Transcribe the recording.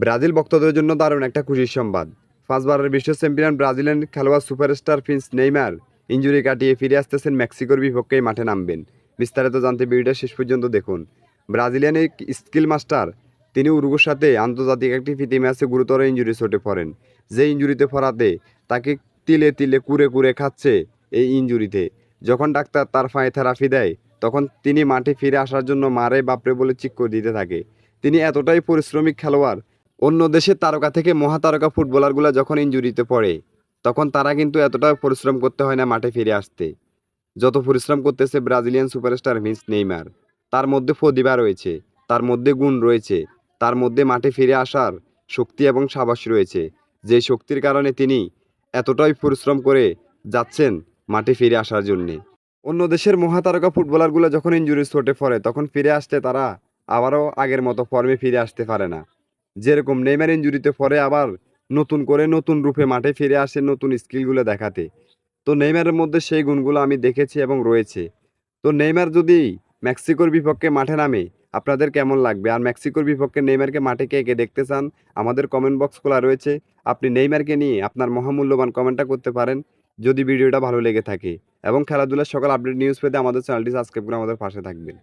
Brazil ভক্তদের জন্য দারুণ একটা খুশির সংবাদ। পাঁচবারের বিশ্ব চ্যাম্পিয়ন ব্রাজিলের খেলোয়াড় সুপারস্টার প্রিন্স নেইমার ইঞ্জুরি কাটিয়ে ফিরে আসতেছেন মেক্সিকোর বিপক্ষেই মাঠে নামবেন। বিস্তারিত জানতে ভিডিওটা শেষ পর্যন্ত দেখুন। ব্রাজিলিয়ান এই স্কিল মাস্টার, তিনি উরুগুর সাথে আন্তর্জাতিক একটি প্রীতি ম্যাচে গুরুতর ইঞ্জুরি চোটে পড়েন। যে ইঞ্জুরিতে ফরাতে তাকে তিলে তিলে কুরে কুরে খাচ্ছে এই ইঞ্জুরিতে। যখন ডাক্তার তার পায়ে থেরাপি দেয়, তখন তিনি মাঠে ফিরে আসার জন্য মারে বাপরে বলে চিক করে দিতে থাকে। তিনি এতটাই পরিশ্রমিক খেলোয়াড় অন্য দেশের তারকা থেকে মহাতারকা ফুটবলারগুলো যখন ইঞ্জুরিতে পড়ে, তখন তারা কিন্তু এতটা পরিশ্রম করতে হয় না মাঠে ফিরে আসতে। যত পরিশ্রম করতেছে ব্রাজিলিয়ান সুপারস্টার মিস নেইমার, তার মধ্যে প্রতিভা রয়েছে, তার মধ্যে গুণ রয়েছে, তার মধ্যে মাঠে ফিরে আসার শক্তি এবং সাবাস রয়েছে। যে শক্তির কারণে তিনি এতটাই পরিশ্রম করে যাচ্ছেন মাঠে ফিরে আসার জন্যে। অন্য দেশের মহাতারকা ফুটবলারগুলো যখন ইঞ্জুরি চোটে পড়ে, তখন ফিরে আসতে তারা আবারও আগের মতো ফর্মে ফিরে আসতে পারে না। যেরকম নেইমার ইঞ্জুরিতে পরে আবার নতুন করে নতুন রূপে মাঠে ফিরে আসে নতুন স্কিলগুলো দেখাতে। তো নেইমারের মধ্যে সেই গুণগুলো আমি দেখেছি এবং রয়েছে। তো নেইমার যদি মেক্সিকোর বিপক্ষে মাঠে নামে, আপনাদের কেমন লাগবে? আর মেক্সিকোর বিপক্ষে নেইমারকে মাঠে কে কে দেখতে চান? আমাদের কমেন্ট বক্স খোলা রয়েছে। আপনি নেইমারকে নিয়ে আপনার মহামূল্যবান কমেন্টটা করতে পারেন, যদি ভিডিওটা ভালো লেগে থাকে। এবং খেলাধুলার সকল আপডেট নিউজ পেতে আমাদের চ্যানেলটি সাবস্ক্রাইব করে আমাদের পাশে থাকবেন।